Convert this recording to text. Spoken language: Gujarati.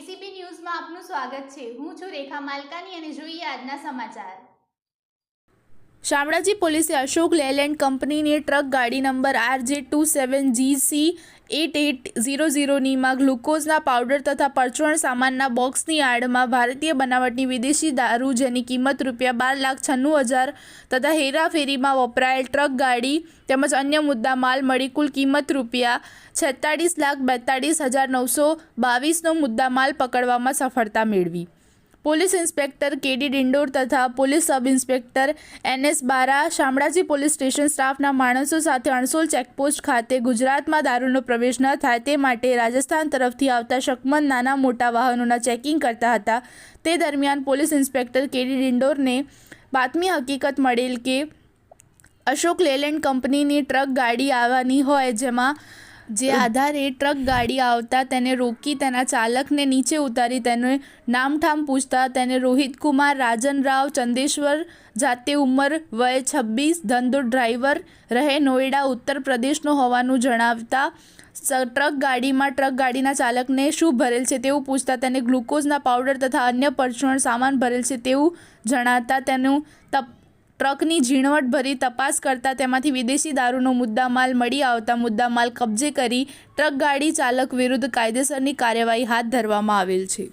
એબીસીપી ન્યૂઝમાં આપનું સ્વાગત છે. હું છું રેખા માલકાની અને જોઈએ આજના સમાચાર. શામળાજી પોલીસે અશોક લેલેન્ડ કંપનીની ટ્રક ગાડી number RJ two seven G C eight eight zero ઝીરોનીમાં ગ્લુકોઝના પાવડર તથા પરચુરણ સામાનના બોક્સની આડમાં ભારતીય બનાવટની વિદેશી દારૂ જેની કિંમત રૂપિયા બાર લાખ છન્નું હજાર તથા હેરાફેરીમાં વપરાયેલ ટ્રક ગાડી તેમજ અન્ય મુદ્દા માલ મળી કુલ કિંમત રૂપિયા છેતાળીસ લાખ બેતાળીસ હજાર નવસો બાવીસનો મુદ્દા માલ પકડવામાં સફળતા મેળવી. પોલીસ ઇન્સ્પેક્ટર કેડી ડિંડોર તથા police sub inspector N S Bara Shamlaji police station સ્ટાફના માણસો સાથે અણસોલ ચેકપોસ્ટ ખાતે ગુજરાતમાં દારૂનો પ્રવેશ ન થાય તે માટે રાજસ્થાન તરફથી આવતા શકમન નાના મોટા વાહનોના ચેકિંગ કરતા હતા. તે દરમિયાન પોલીસ ઇન્સ્પેક્ટર કેડી ડિંડોરને બાતમી હકીકત મળેલ કે અશોક લેલેન્ડ કંપનીની ટ્રક ગાડી આવવાની હોય જેમાં જે આધારે ટ્રક ગાડી આવતા તેને રોકી તેના ચાલકને નીચે ઉતારી તેને નામઠામ પૂછતા તેને રોહિત કુમાર, રાજન રાવ, ચંદેશ્વર જાતે ઉંમર વય છવ્વીસ ધંધો ડ્રાઈવર રહે નોઈડા ઉત્તર પ્રદેશનો હોવાનું જણાવતા ટ્રક ગાડીમાં ટ્રક ગાડીના ચાલકને શું ભરેલ છે તેવું પૂછતા તેને ગ્લુકોઝના પાવડર તથા અન્ય પરચુરણ સામાન ભરેલ છે તેવું જણાતા તેનું તપ ટ્રકની ઝીણવટભરી તપાસ કરતા તેમાંથી વિદેશી દારૂનો મુદ્દામાલ મળી આવતા મુદ્દામાલ કબજે કરી ટ્રક ગાડી ચાલક વિરુદ્ધ કાયદેસરની કાર્યવાહી હાથ ધરવામાં આવેલ છે.